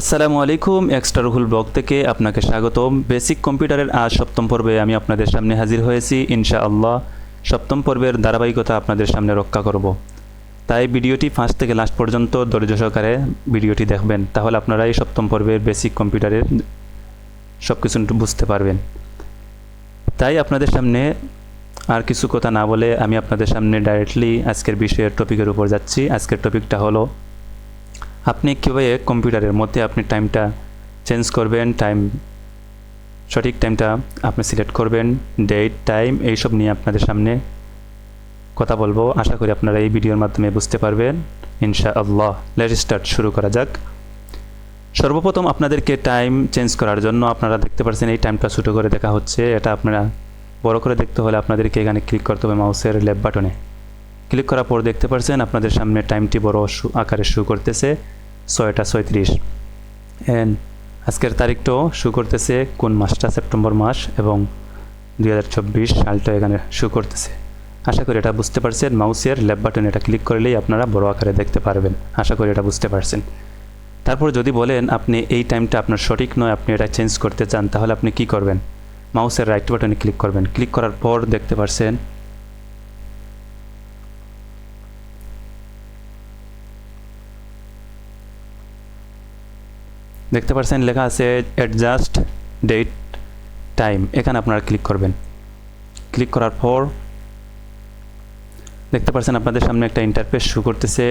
আসসালামু আলাইকুম, extra Ruhul blog থেকে আপনাকে স্বাগতম। বেসিক কম্পিউটারের আজ সপ্তম পর্বে আমি আপনাদের সামনে হাজির হয়েছি। ইনশাআল্লাহ সপ্তম পর্বের ধারাবাহিকতা আপনাদের সামনে রক্ষা করব। তাই ভিডিওটি ফার্স্ট থেকে লাস্ট পর্যন্ত ধৈর্য সহকারে ভিডিওটি দেখবেন, তাহলে আপনারা এই সপ্তম পর্বের বেসিক কম্পিউটারের সব কিছু বুঝতে পারবেন। তাই আপনাদের সামনে আর কিছু কথা না বলে আমি আপনাদের সামনে ডাইরেক্টলি আজকের বিষয়ের টপিকের উপর যাচ্ছি। আজকের টপিকটা হলো আপনি কীভাবে কম্পিউটারের মধ্যে আপনি টাইমটা চেঞ্জ করবেন টাইম সঠিক টাইমটা আপনি সিলেক্ট করবেন ডেট টাইম এইসব নিয়ে আপনাদের সামনে কথা বলব। আশা করি আপনারা এই ভিডিওর মাধ্যমে বুঝতে পারবেন। ইনশা আল্লাহ লেট স্টার্ট শুরু করা যাক। সর্বপ্রথম আপনাদেরকে টাইম চেঞ্জ করার জন্য আপনারা দেখতে পাচ্ছেন এই টাইমটা ছোটো করে দেখা হচ্ছে। এটা আপনারা বড় করে দেখতে হলে আপনাদেরকে এখানে ক্লিক করতে হবে মাউসের লেফট বাটনে ক্লিক করার পর দেখতে পাচ্ছেন আপনাদের সামনে টাইমটি বড় আকারে শু করতেছে, ছয়টা ছয়ত্রিশ। অ্যান্ড আজকের তারিখটাও শু করতেছে কোন মাসটা? সেপ্টেম্বর মাস এবং দুই হাজার চব্বিশ সালটা এখানে শু করতেছে। আশা করি এটা বুঝতে পারছেন। মাউসের লেফট বাটন এটা ক্লিক করলেই আপনারা বড় আকারে দেখতে পারবেন। আশা করি এটা বুঝতে পারছেন। তারপর যদি বলেন আপনি এই টাইমটা আপনার সঠিক নয়, আপনি এটা চেঞ্জ করতে চান, তাহলে আপনি কি করবেন? মাউসের রাইট বাটনে ক্লিক করবেন। ক্লিক করার পর দেখতে পারছেন দেখতে পাচ্ছেন লেখা আছে অ্যাডজাস্ট ডেট টাইম এখানে আপনারা ক্লিক করবেন। ক্লিক করার পর দেখতে পাচ্ছেন আপনাদের সামনে একটা ইন্টারফেস শু করতেছে।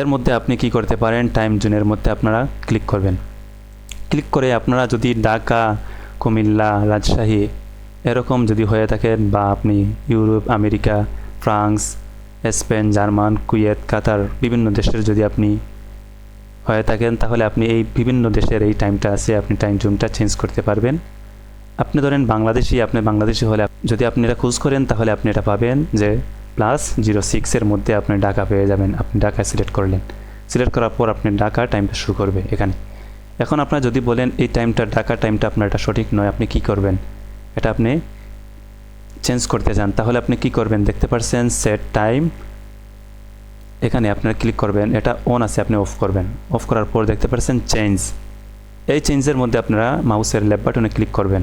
এর মধ্যে আপনি কি করতে পারেন টাইম জোনের মধ্যে আপনারা ক্লিক করবেন। ক্লিক করে আপনারা যদি ঢাকা, কুমিল্লা, রাজশাহী এরকম যদি হয়ে থাকেন বা আপনি Europe, America, France, Spain, German, Kuwait, Qatar বিভিন্ন দেশের যদি আপনি হয়ে থাকেন, তাহলে আপনি এই বিভিন্ন দেশের এই টাইমটা আছে, আপনি টাইম জোনটা চেঞ্জ করতে পারবেন। আপনি ধরেন বাংলাদেশি, আপনি বাংলাদেশি হলে যদি আপনি এটা খুঁজ করেন, তাহলে আপনি এটা পাবেন যে প্লাস জিরো সিক্সের মধ্যে আপনি ডাকা পেয়ে যাবেন, আপনি ডাকা সিলেক্ট করলেন। সিলেক্ট করার পর আপনি ডাকা টাইমটা শুরু করবে এখানে। এখন আপনার যদি বলেন এই টাইমটা ডাকা টাইমটা আপনার এটা সঠিক নয়, আপনি কি করবেন? এটা আপনি চেঞ্জ করতে চান, তাহলে আপনি কি করবেন? দেখতে পাচ্ছেন সেট টাইম এখানে আপনারা ক্লিক করবেন, এটা অন আছে, আপনি অফ করবেন। অফ করার পর দেখতে পাচ্ছেন চেঞ্জ এই চেঞ্জের মধ্যে আপনারা মাউসের লেফট বাটনে ক্লিক করবেন।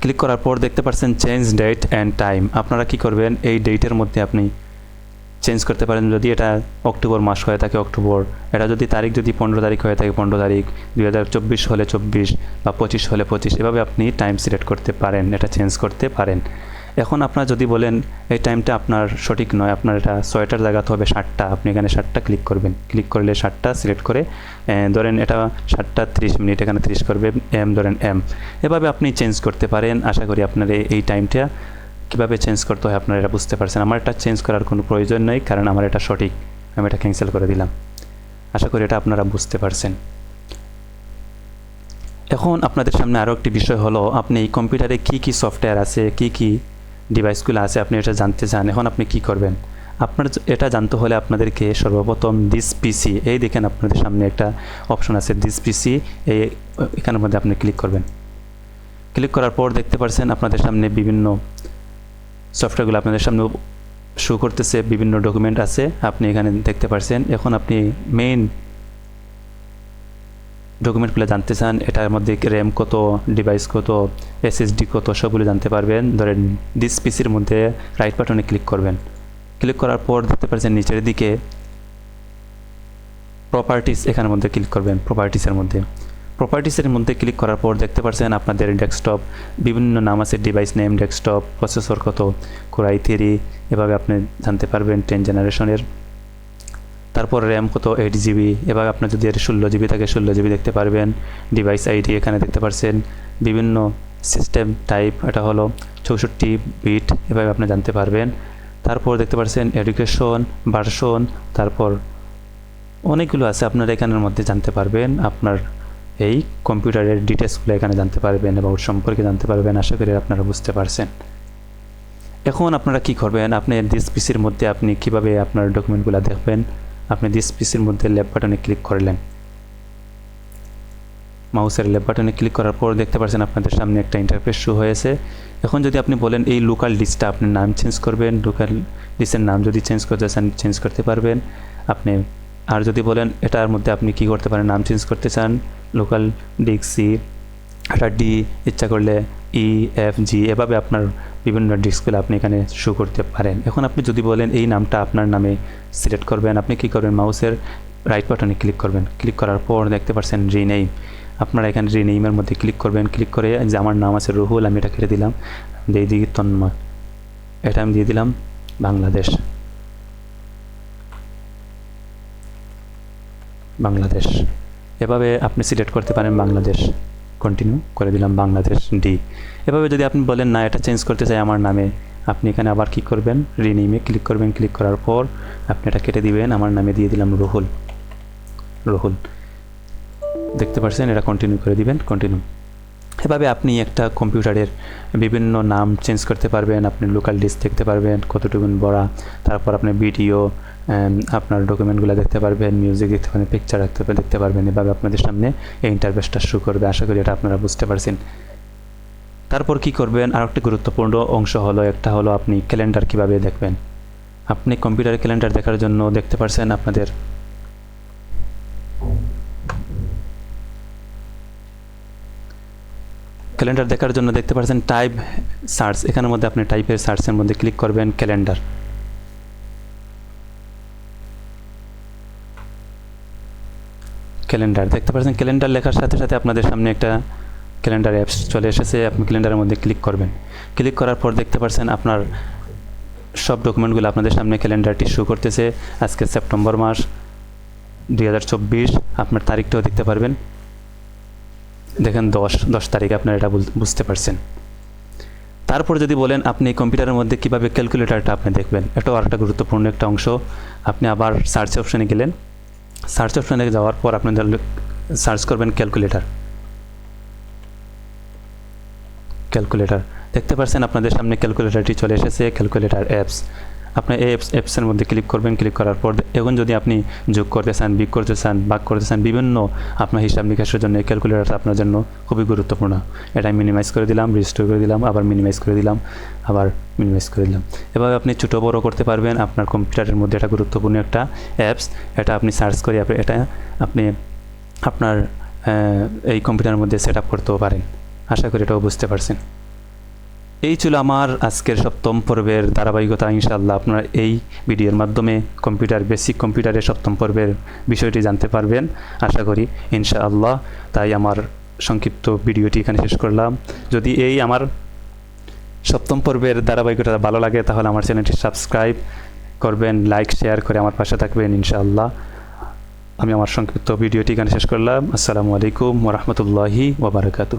ক্লিক করার পর দেখতে পাচ্ছেন চেঞ্জ ডেট অ্যান্ড টাইম আপনারা কি করবেন, এই ডেটের মধ্যে আপনি চেঞ্জ করতে পারেন। যদি এটা অক্টোবর মাস হয়ে থাকে, অক্টোবর। এটা যদি তারিখ যদি পনেরো তারিখ হয়ে থাকে, পনেরো তারিখ। দুই হাজার চব্বিশ হলে চব্বিশ বা পঁচিশ হলে পঁচিশ। এভাবে আপনি টাইম সিলেক্ট করতে পারেন, এটা চেঞ্জ করতে পারেন। এখন আপনার যদি বলেন, এই টাইমটা আপনার সঠিক নয়, আপনার এটা ছয়টার জায়গাতে হবে ষাটটা আপনি এখানে ষাটটা ক্লিক করবেন। ক্লিক করলে ষাটটা সিলেক্ট করে ধরেন এটা ষাটটা ত্রিশ মিনিট এখানে ত্রিশ করবে এম ধরেন এম এভাবে আপনি চেঞ্জ করতে পারেন। আশা করি আপনার এই টাইমটা কীভাবে চেঞ্জ করতে হয় আপনারা এটা বুঝতে পারছেন। আমার এটা চেঞ্জ করার কোনো প্রয়োজন নেই, কারণ আমার এটা সঠিক। আমি এটা ক্যান্সেল করে দিলাম। আশা করি এটা আপনারা বুঝতে পারছেন। এখন আপনাদের সামনে আরও একটি বিষয় হলো, আপনি এই কম্পিউটারে কী কী সফটওয়্যার আছে, কী কী ডিভাইসগুলো আছে, আপনি এটা জানতে চান, এখন আপনি কি করবেন? আপনার এটা জানতে হলে আপনাদেরকে সর্বপ্রথম দিস পিসি এই দেখেন আপনাদের সামনে একটা অপশন আছে দিস পিসি এই, এখানের মধ্যে আপনি ক্লিক করবেন। ক্লিক করার পর দেখতে পাচ্ছেন আপনাদের সামনে বিভিন্ন সফটওয়্যারগুলো আপনাদের সামনে শো করতেছে, বিভিন্ন ডকুমেন্ট আছে, আপনি এখানে দেখতে পাচ্ছেন এখন আপনি মেইন ডকুমেন্টগুলো জানতে চান, এটার মধ্যে র্যাম কত ডিভাইস কত এসএসডি কত, সবগুলো জানতে পারবেন। ধরেন ডিস পিসির মধ্যে রাইট বাটনে ক্লিক করবেন। ক্লিক করার পর দেখতে পাচ্ছেন নিচের দিকে প্রপার্টিস এখানের মধ্যে ক্লিক করবেন প্রপার্টিসের মধ্যে। প্রপার্টিসের মধ্যে ক্লিক করার পর দেখতে পাচ্ছেন আপনাদের ডেস্কটপ বিভিন্ন নাম আছে ডিভাইস নেম ডেস্কটপ প্রসেসর কত কোরাই থ্রি এভাবে আপনি জানতে পারবেন টেন জেনারেশনের তারপর র্যাম কত এইট জিবি এবার আপনার যদি এটা ষোলো জিবি থাকে, ষোলো জিবি দেখতে পারবেন। ডিভাইস আইডি এখানে দেখতে পারছেন। বিভিন্ন সিস্টেম টাইপ এটা হলো চৌষট্টি বিট এভাবে আপনি জানতে পারবেন। তারপর দেখতে পাচ্ছেন এডুকেশন ভার্সন তারপর অনেকগুলো আছে, আপনারা এখানের মধ্যে জানতে পারবেন। আপনার এই কম্পিউটারের ডিটেলসগুলো এখানে জানতে পারবেন এবং সম্পর্কে জানতে পারবেন, আশা করি আপনারা বুঝতে পারছেন। এখন আপনারা কি করবেন? আপনি দিস পিসির মধ্যে আপনি কীভাবে আপনার ডকুমেন্টগুলো দেখবেন? আপনি দিস পিসির মধ্যে ল্যাপ বাটনে ক্লিক করলেন। মাউসের ল্যাপ বাটনে ক্লিক করার পর দেখতে পাচ্ছেন আপনাদের সামনে একটা ইন্টারফেস শো হয়েছে। এখন যদি আপনি বলেন এই লোকাল ডিসটা আপনি নাম চেঞ্জ করবেন লোকাল ডিসের নাম যদি চেঞ্জ করতে চান চেঞ্জ করতে পারবেন। আপনি আর যদি বলেন এটার মধ্যে আপনি কি করতে পারেন, নাম চেঞ্জ করতে চান লোকাল ডিক্সি এটা ডি ইচ্ছা করলে ই, এফ, জি এভাবে আপনার বিভিন্ন ডিস্কগুলো আপনি এখানে শো করতে পারেন। এখন আপনি যদি বলেন এই নামটা আপনার নামে সিলেক্ট করবেন, আপনি কি করবেন মাউসের রাইট বাটনে ক্লিক করবেন। ক্লিক করার পর দেখতে পাচ্ছেন রিনেইম আপনারা এখানে রিনেইমের মধ্যে ক্লিক করবেন। ক্লিক করে যে আমার নাম আছে রুহুল, আমি এটা কেটে দিলাম। দিয়ে দিই তন্ময় এটা আমি দিয়ে দিলাম বাংলাদেশ। বাংলাদেশ। এভাবে আপনি সিলেক্ট করতে পারেন বাংলাদেশ। কন্টিনিউ করে দিলাম বাংলাদেশ ডি এভাবে যদি আপনি বলেন, না, এটা চেঞ্জ করতে চাই আমার নামে, আপনি এখানে আবার কি করবেন? রিনিমে ক্লিক করবেন। ক্লিক করার পর আপনি এটা কেটে দিবেন। আমার নামে দিয়ে দিলাম রুহুল। রুহুল। দেখতে পাচ্ছেন, এটা কন্টিনিউ করে দিবেন। কন্টিনিউ এভাবে আপনি একটা কম্পিউটারের বিভিন্ন নাম চেঞ্জ করতে পারবেন। আপনি লোকাল ডিস্ক দেখতে পারবেন, কতটুকুন বড়া। তারপর আপনি ভিডিও আপনার ডকুমেন্টগুলো দেখতে পারবেন মিউজিক দেখতে পারবেন পিকচার রাখতে দেখতে পারবেন, এভাবে আপনাদের সামনে এই ইন্টারভেসটা শুরু করবে। আশা করি এটা আপনারা বুঝতে পারছেন। তারপর কি করবেন? আর একটি গুরুত্বপূর্ণ অংশ হলো, একটা হলো আপনি ক্যালেন্ডার কীভাবে দেখবেন। আপনি কম্পিউটারে ক্যালেন্ডার দেখার জন্য দেখতে পারছেন আপনাদের। ক্যালেন্ডার দেখার জন্য দেখতে পাচ্ছেন টাইপ সার্চ এখানের মধ্যে আপনি টাইপের সার্চের মধ্যে ক্লিক করবেন ক্যালেন্ডার ক্যালেন্ডার। দেখতে পাচ্ছেন, ক্যালেন্ডার লেখার সাথে সাথে আপনাদের সামনে একটা ক্যালেন্ডার অ্যাপস চলে এসেছে। আপনি ক্যালেন্ডারের মধ্যে ক্লিক করবেন। ক্লিক করার পর দেখতে পাচ্ছেন, আপনার সব ডকুমেন্টগুলো আপনাদের সামনে ক্যালেন্ডারটি শো করতেছে। আজকে সেপ্টেম্বর মাস, দুই হাজার চব্বিশ। আপনার তারিখটাও দেখতে পারবেন। দেখেন, দশ দশ তারিখ আপনার এটা বুঝতে পারছেন। তারপর যদি বলেন, আপনি কম্পিউটারের মধ্যে কীভাবে ক্যালকুলেটারটা আপনি দেখবেন? এটাও আরেকটা গুরুত্বপূর্ণ একটা অংশ। আপনি আবার সার্চ অপশানে গেলেন। সার্চ অপশানে যাওয়ার পর আপনি সার্চ করবেন ক্যালকুলেটার ক্যালকুলেটার দেখতে পাচ্ছেন আপনাদের সামনে ক্যালকুলেটারটি চলে এসেছে ক্যালকুলেটার অ্যাপস আপনি এই অ্যাপস অ্যাপসের মধ্যে ক্লিক করবেন ক্লিক করার পর এখন যদি আপনি যোগ করতে চান বিগ করতে চান বাক করতে চান, বিভিন্ন আপনার হিসাব নিকাশের জন্য এই ক্যালকুলেটারটা আপনার জন্য খুবই গুরুত্বপূর্ণ। এটা মিনিমাইজ করে দিলাম রেজিস্টার করে দিলাম, আবার মিনিমাইজ করে দিলাম, আবার মিনিমাইজ করে দিলাম। এভাবে আপনি ছোটো বড় করতে পারবেন, আপনার কম্পিউটারের মধ্যে এটা গুরুত্বপূর্ণ একটা অ্যাপস এটা আপনি সার্চ করে এটা আপনি আপনার এই কম্পিউটারের মধ্যে সেট করতেও পারেন। আশা করি এটাও বুঝতে পারছেন। এই ছিল আমার আজকের সপ্তম পর্বের ধারাবাহিকতা, ইনশাআল্লাহ আপনারা এই ভিডিওর মাধ্যমে কম্পিউটার, বেসিক কম্পিউটারের সপ্তম পর্বের বিষয়টি জানতে পারবেন। আশা করি ইনশাআল্লাহ তাই আমার সংক্ষিপ্ত ভিডিওটি এখানে শেষ করলাম। যদি এই আমার সপ্তম পর্বের ধারাবাহিকতা ভালো লাগে, তাহলে আমার চ্যানেলটি সাবস্ক্রাইব করবেন, লাইক, শেয়ার করে আমার পাশে থাকবেন, ইনশাআল্লাহ। আমি আমার সংক্ষিপ্ত ভিডিওটি এখানে শেষ করলাম। আসসালামু আলাইকুম ওরহমতুল্লাহি ওবরাকাতু